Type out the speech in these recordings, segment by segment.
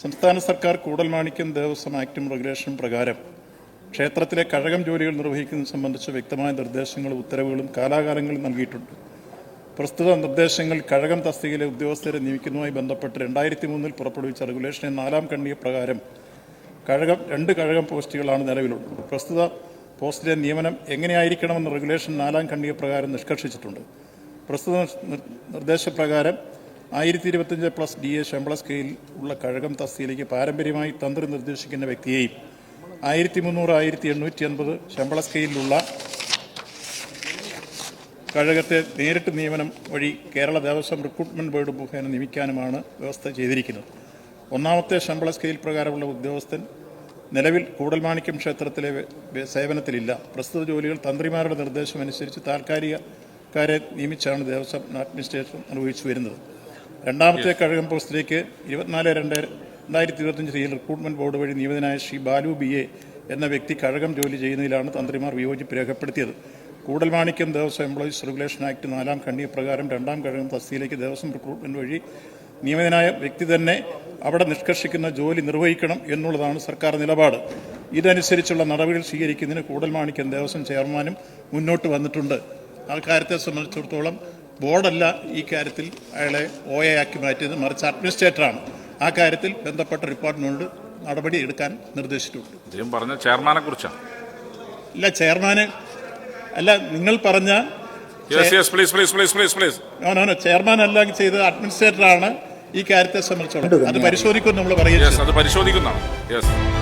സംസ്ഥാന സർക്കാർ കൂടൽമാണിക്യം ദേവസ്വം ആക്ടും റെഗുലേഷനും പ്രകാരം ക്ഷേത്രത്തിലെ കഴകം ജോലികൾ നിർവഹിക്കുന്നത് സംബന്ധിച്ച് വ്യക്തമായ നിർദ്ദേശങ്ങളും ഉത്തരവുകളും കാലാകാലങ്ങളിൽ നൽകിയിട്ടുണ്ട്. പ്രസ്തുത നിർദ്ദേശങ്ങൾ കഴകം തസ്തികയിലെ ഉദ്യോഗസ്ഥരെ നിയമിക്കുന്നതുമായി ബന്ധപ്പെട്ട് രണ്ടായിരത്തി മൂന്നിൽ പുറപ്പെടുവിച്ച റെഗുലേഷൻ നാലാം കണ്ണിയ പ്രകാരം കഴകം രണ്ട് കഴകം പോസ്റ്റുകളാണ് നിലവിലുള്ളത്. പ്രസ്തുത പോസ്റ്റിലെ നിയമനം എങ്ങനെയായിരിക്കണമെന്ന റെഗുലേഷൻ നാലാം കണ്ണിയ പ്രകാരം നിഷ്കർഷിച്ചിട്ടുണ്ട്. പ്രസ്തുത നിർദ്ദേശപ്രകാരം ആയിരത്തി ഇരുപത്തഞ്ച് പ്ലസ് ഡി എ ശമ്പള സ്കെയിൽ ഉള്ള കഴകം തസ്തിയിലേക്ക് പാരമ്പര്യമായി തന്ത്രി നിർദ്ദേശിക്കുന്ന വ്യക്തിയെയും ആയിരത്തി മുന്നൂറ് ആയിരത്തി എണ്ണൂറ്റി അൻപത് ശമ്പള സ്കെയിലുള്ള കഴകത്തെ നേരിട്ട് നിയമനം വഴി കേരള ദേവസ്വം റിക്രൂട്ട്മെന്റ് ബോർഡ് മുഖേന നിയമിക്കാനുമാണ് വ്യവസ്ഥ ചെയ്തിരിക്കുന്നത്. ഒന്നാമത്തെ ശമ്പള സ്കെയിൽ പ്രകാരമുള്ള ഉദ്യോഗസ്ഥൻ നിലവിൽ കൂടൽമാണിക്യം ക്ഷേത്രത്തിലെ സേവനത്തിലില്ല. പ്രസ്തുത ജോലികൾ തന്ത്രിമാരുടെ നിർദ്ദേശമനുസരിച്ച് താൽക്കാലികക്കാരെ നിയമിച്ചാണ് ദേവസ്വം അഡ്മിനിസ്ട്രേഷൻ നിർവഹിച്ചു വരുന്നത്. രണ്ടാമത്തെ കഴകം പോസ്റ്റിലേക്ക് ഇരുപത്തിനാല് രണ്ട് രണ്ടായിരത്തി ഇരുപത്തഞ്ച് തീയതി റിക്രൂട്ട്മെന്റ് ബോർഡ് വഴി നിയമിതനായ ശ്രീ ബാലു ബി എ എന്ന വ്യക്തി കഴകം ജോലി ചെയ്യുന്നതിലാണ് തന്ത്രിമാർ വിയോജിപ്പ് രേഖപ്പെടുത്തിയത്. Koodalmanikyam Devaswom employees regulation act നാലാം കണ്ണിയ പ്രകാരം രണ്ടാം കഴകം തസ്തിയിലേക്ക് ദേവസ്വം റിക്രൂട്ട്മെന്റ് വഴി നിയമിതനായ വ്യക്തി തന്നെ അവിടെ നിഷ്കർഷിക്കുന്ന ജോലി നിർവഹിക്കണം എന്നുള്ളതാണ് സർക്കാർ നിലപാട്. ഇതനുസരിച്ചുള്ള നടപടികൾ സ്വീകരിക്കുന്നതിന് കൂടൽമാണിക്യം ദേവസ്വം ചെയർമാനും മുന്നോട്ട് വന്നിട്ടുണ്ട്. ആ കാര്യത്തെ സംബന്ധിച്ചിടത്തോളം ബോർഡല്ല ഈ കാര്യത്തിൽ അയാളെ ഒ എ ആക്കി മാറ്റിയത് മറിച്ച് അഡ്മിനിസ്ട്രേറ്ററാണ്. ആ കാര്യത്തിൽ ബന്ധപ്പെട്ട ഡിപ്പാർട്ട്മെന്റ് നടപടി എടുക്കാൻ നിർദ്ദേശിച്ചിട്ടുണ്ട്. അദ്ദേഹം പറഞ്ഞ ചെയർമാനെ കുറിച്ചാണ്. ഇല്ല ചെയർമാന് അല്ല നിങ്ങൾ പറഞ്ഞ yes yes please please please please please no, no, no, chairman അല്ല ചെയ്ത് അഡ്മിനിസ്ട്രേറ്ററാണ് ഈ കാര്യത്തെ സംബന്ധിച്ചോളം. അത് പരിശോധിക്കും നമ്മൾ പറയുന്നത്. യെസ് അത് പരിശോധിക്കുന്നതാണ്.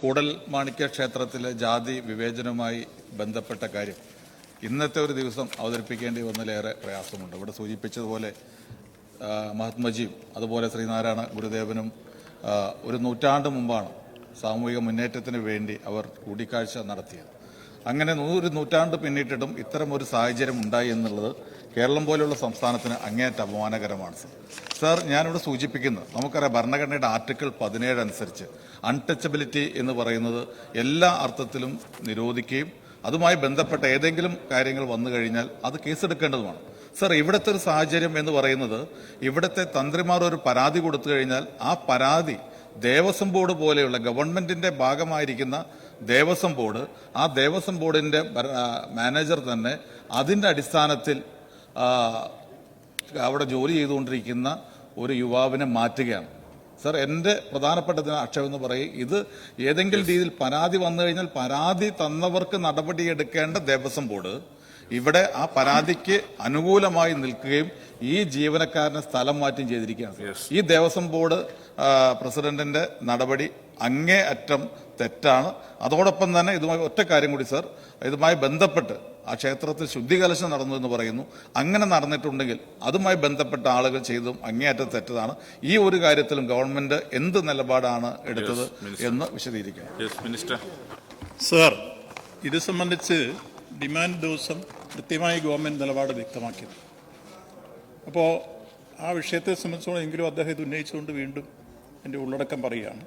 കൂടൽ മാണിക്യ ക്ഷേത്രത്തിലെ ജാതി വിവേചനവുമായി ബന്ധപ്പെട്ട കാര്യം ഇന്നത്തെ ഒരു ദിവസം അവതരിപ്പിക്കേണ്ടി വന്നതിലേറെ പ്രയാസമുണ്ട്. ഇവിടെ സൂചിപ്പിച്ചതുപോലെ മഹാത്മജിയും അതുപോലെ ശ്രീനാരായണ ഗുരുദേവനും ഒരു നൂറ്റാണ്ട് മുമ്പാണ് സാമൂഹിക മുന്നേറ്റത്തിന് വേണ്ടി അവർ കൂടിക്കാഴ്ച നടത്തിയത്. അങ്ങനെ നൂറ് നൂറ്റാണ്ട് പിന്നിട്ടിട്ടും ഇത്തരം ഒരു സാഹചര്യം ഉണ്ടായി എന്നുള്ളത് കേരളം പോലെയുള്ള സംസ്ഥാനത്തിന് അങ്ങേയറ്റ അപമാനകരമാണ്. സർ സാർ ഞാനിവിടെ സൂചിപ്പിക്കുന്നത് നമുക്കറിയാം ഭരണഘടനയുടെ ആർട്ടിക്കിൾ പതിനേഴ് അനുസരിച്ച് അൺടച്ചബിലിറ്റി എന്ന് പറയുന്നത് എല്ലാ അർത്ഥത്തിലും നിരോധിക്കുകയും അതുമായി ബന്ധപ്പെട്ട ഏതെങ്കിലും കാര്യങ്ങൾ വന്നു കഴിഞ്ഞാൽ അത് കേസെടുക്കേണ്ടതുമാണ്. സർ ഇവിടുത്തെ ഒരു സാഹചര്യം എന്ന് പറയുന്നത് ഇവിടുത്തെ തന്ത്രിമാർ ഒരു പരാതി കൊടുത്തു കഴിഞ്ഞാൽ ആ പരാതി ദേവസ്വം ബോർഡ് പോലെയുള്ള ഗവൺമെന്റിന്റെ ഭാഗമായിരിക്കുന്ന ദേവസ്വം ബോർഡ് ആ ദേവസ്വം ബോർഡിന്റെ മാനേജർ തന്നെ അതിന്റെ അടിസ്ഥാനത്തിൽ അവിടെ ജോലി ചെയ്തുകൊണ്ടിരിക്കുന്ന ഒരു യുവാവിനെ മാറ്റുകയാണ്. സർ എന്റെ പ്രധാനപ്പെട്ട ഇതിന് ആക്ഷേപം എന്ന് പറയും ഇത് ഏതെങ്കിലും രീതിയിൽ പരാതി വന്നു കഴിഞ്ഞാൽ പരാതി തന്നവർക്ക് നടപടിയെടുക്കേണ്ട ദേവസ്വം ബോർഡ് ഇവിടെ ആ പരാതിക്ക് അനുകൂലമായി നിൽക്കുകയും ഈ ജീവനക്കാരനെ സ്ഥലം മാറ്റുകയും ചെയ്തിരിക്കുകയാണ് ഈ ദേവസ്വം ബോർഡ് പ്രസിഡന്റിന്റെ നടപടി അങ്ങേ അറ്റം തെറ്റാണ്. അതോടൊപ്പം തന്നെ ഇതുമായി ഒറ്റ കാര്യം കൂടി സർ ഇതുമായി ബന്ധപ്പെട്ട് ആ ക്ഷേത്രത്തിൽ ശുദ്ധികലശം നടന്നു എന്ന് പറയുന്നു. അങ്ങനെ നടന്നിട്ടുണ്ടെങ്കിൽ അതുമായി ബന്ധപ്പെട്ട ആളുകൾ ചെയ്തതും അങ്ങേയറ്റം തെറ്റതാണ്. ഈ ഒരു കാര്യത്തിലും ഗവൺമെന്റ് എന്ത് നിലപാടാണ് എടുത്തത് എന്ന് വിശദീകരിക്കണം യെസ് മിനിസ്റ്റർ സർ ഇത് സംബന്ധിച്ച് ഡിമാൻഡ് ദിവസം കൃത്യമായി ഗവൺമെന്റ് നിലപാട് വ്യക്തമാക്കിയത്. അപ്പോൾ ആ വിഷയത്തെ സംബന്ധിച്ചോളം എങ്കിലും അദ്ദേഹം ഇത് ഉന്നയിച്ചുകൊണ്ട് വീണ്ടും എന്റെ ഉള്ളടക്കം പറയുകയാണ്.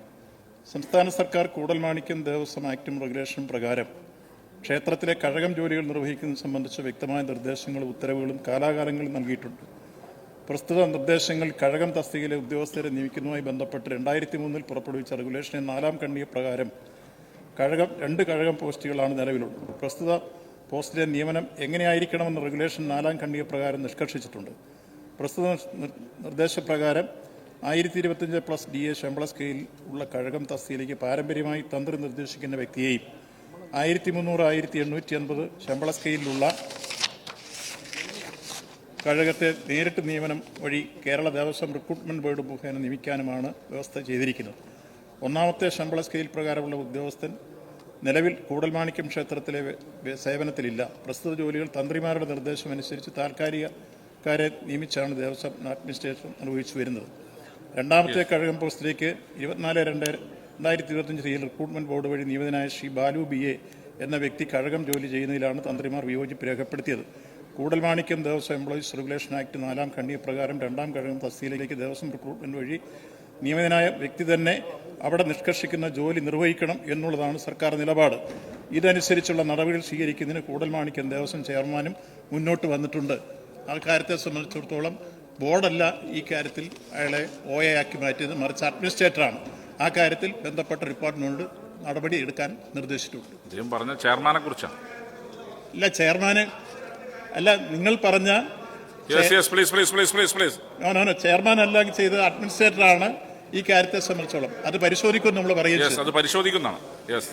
സംസ്ഥാന സർക്കാർ കൂടൽ മാണിക്യം ദേവസ്വം ആക്ടും റെഗുലേഷൻ പ്രകാരം ക്ഷേത്രത്തിലെ കഴകം ജോലികൾ നിർവഹിക്കുന്നത് സംബന്ധിച്ച് വ്യക്തമായ നിർദ്ദേശങ്ങളും ഉത്തരവുകളും കാലാകാലങ്ങളിൽ നൽകിയിട്ടുണ്ട്. പ്രസ്തുത നിർദ്ദേശങ്ങൾ കഴകം തസ്തികയിലെ ഉദ്യോഗസ്ഥരെ നിയമിക്കുന്നതുമായി ബന്ധപ്പെട്ട് രണ്ടായിരത്തി മൂന്നിൽ പുറപ്പെടുവിച്ച റെഗുലേഷനെ നാലാം കണ്ണിയ പ്രകാരം കഴകം രണ്ട് കഴകം പോസ്റ്റുകളാണ് നിലവിലുള്ളത്. പ്രസ്തുത പോസ്റ്റിലെ നിയമനം എങ്ങനെയായിരിക്കണമെന്ന് റെഗുലേഷൻ നാലാം കണ്ണിയ പ്രകാരം നിഷ്കർഷിച്ചിട്ടുണ്ട്. പ്രസ്തുത നിർദ്ദേശപ്രകാരം ആയിരത്തി ഇരുപത്തിയഞ്ച് പ്ലസ് ഡി എ ശമ്പള സ്കെയിൽ ഉള്ള കഴകം തസ്തിയിലേക്ക് പാരമ്പര്യമായി തന്ത്രി നിർദ്ദേശിക്കുന്ന വ്യക്തിയെയും ആയിരത്തി മുന്നൂറ് ആയിരത്തി എണ്ണൂറ്റി അൻപത് ശമ്പള സ്കെയിലുള്ള കഴകത്തെ നേരിട്ട് നിയമനം വഴി കേരള ദേവസ്വം റിക്രൂട്ട്മെന്റ് ബോർഡ് മുഖേന നിയമിക്കാനുമാണ് വ്യവസ്ഥ ചെയ്തിരിക്കുന്നത്. ഒന്നാമത്തെ ശമ്പള സ്കെയിൽ പ്രകാരമുള്ള ഉദ്യോഗസ്ഥൻ നിലവിൽ കൂടൽമാണിക്യം ക്ഷേത്രത്തിലെ സേവനത്തിലില്ല. പ്രസ്തുത ജോലികൾ തന്ത്രിമാരുടെ നിർദ്ദേശമനുസരിച്ച് താൽക്കാലികക്കാരെ നിയമിച്ചാണ് ദേവസ്വം അഡ്മിനിസ്ട്രേഷൻ നിർവഹിച്ചു വരുന്നത്. രണ്ടാമത്തെ കഴകം പോസ്റ്റിലേക്ക് ഇരുപത്തിനാല് രണ്ട് രണ്ടായിരത്തി ഇരുപത്തഞ്ച് തീയതി റിക്രൂട്ട്മെന്റ് ബോർഡ് വഴി നിയമിതനായ ശ്രീ ബാലു ബി എ എന്ന വ്യക്തി കഴകം ജോലി ചെയ്യുന്നതിലാണ് തന്ത്രിമാർ വിയോജിപ്പ് രേഖപ്പെടുത്തിയത്. Koodalmanikyam Devaswom employees regulation act നാലാം കണ്ണിയ പ്രകാരം രണ്ടാം കഴകം തസ്തിയിലേക്ക് ദേവസ്വം റിക്രൂട്ട്മെന്റ് വഴി നിയമിതനായ വ്യക്തി തന്നെ അവിടെ നിഷ്കർഷിക്കുന്ന ജോലി നിർവഹിക്കണം എന്നുള്ളതാണ് സർക്കാർ നിലപാട്. ഇതനുസരിച്ചുള്ള നടപടികൾ സ്വീകരിക്കുന്നതിന് കൂടൽമാണിക്യം ദേവസ്വം ചെയർമാനും മുന്നോട്ട് വന്നിട്ടുണ്ട്. ആ കാര്യത്തെ സംബന്ധിച്ചിടത്തോളം ബോർഡല്ല ഈ കാര്യത്തിൽ അയാളെ ഒ എ ആക്കി മാറ്റിയത് മറിച്ച് അഡ്മിനിസ്ട്രേറ്ററാണ്. ആ കാര്യത്തിൽ ബന്ധപ്പെട്ട ഡിപ്പാർട്ട്മെന്റ് നടപടി എടുക്കാൻ നിർദ്ദേശിച്ചിട്ടുണ്ട്. അദ്ദേഹം പറഞ്ഞ ചെയർമാനെ കുറിച്ചാണ്. ഇല്ല ചെയർമാന് അല്ല നിങ്ങൾ പറഞ്ഞ yes yes please please please please chairman അല്ല ചെയ്ത അഡ്മിനിസ്ട്രേറ്റർ ആണ് ഈ കാര്യത്തെ സംബന്ധിച്ചോളം. അത് പരിശോധിക്കും നമ്മൾ പറയുന്നത് അത് പരിശോധിക്കുന്നതാണ്. യെസ്